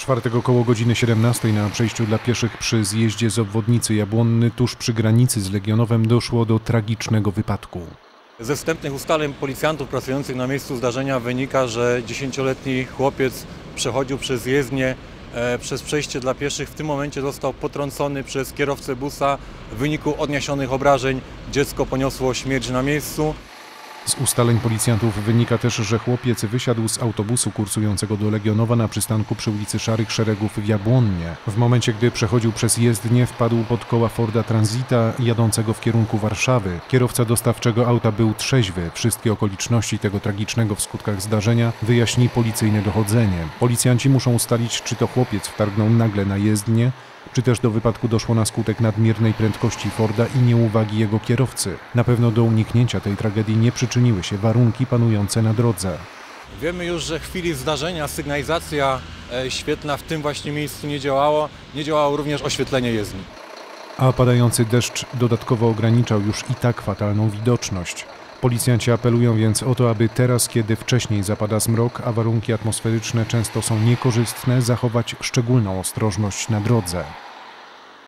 Czwartego koło godziny 17 na przejściu dla pieszych przy zjeździe z obwodnicy Jabłonny tuż przy granicy z Legionowem doszło do tragicznego wypadku. Ze wstępnych ustaleń policjantów pracujących na miejscu zdarzenia wynika, że 10-letni chłopiec przechodził przez jezdnię e, przez przejście dla pieszych. W tym momencie został potrącony przez kierowcę busa. W wyniku odniesionych obrażeń dziecko poniosło śmierć na miejscu. Z ustaleń policjantów wynika też, że chłopiec wysiadł z autobusu kursującego do Legionowa na przystanku przy ulicy Szarych Szeregów w Jabłonnie. W momencie, gdy przechodził przez jezdnię, wpadł pod koła Forda Transita jadącego w kierunku Warszawy. Kierowca dostawczego auta był trzeźwy. Wszystkie okoliczności tego tragicznego w skutkach zdarzenia wyjaśni policyjne dochodzenie. Policjanci muszą ustalić, czy to chłopiec wtargnął nagle na jezdnię, czy też do wypadku doszło na skutek nadmiernej prędkości Forda i nieuwagi jego kierowcy. Na pewno do uniknięcia tej tragedii nie przyczyniły się warunki panujące na drodze. Wiemy już, że w chwili zdarzenia sygnalizacja e, świetlna w tym właśnie miejscu nie działała. Nie działało również oświetlenie jezdni. A padający deszcz dodatkowo ograniczał już i tak fatalną widoczność. Policjanci apelują więc o to, aby teraz, kiedy wcześniej zapada zmrok, a warunki atmosferyczne często są niekorzystne, zachować szczególną ostrożność na drodze.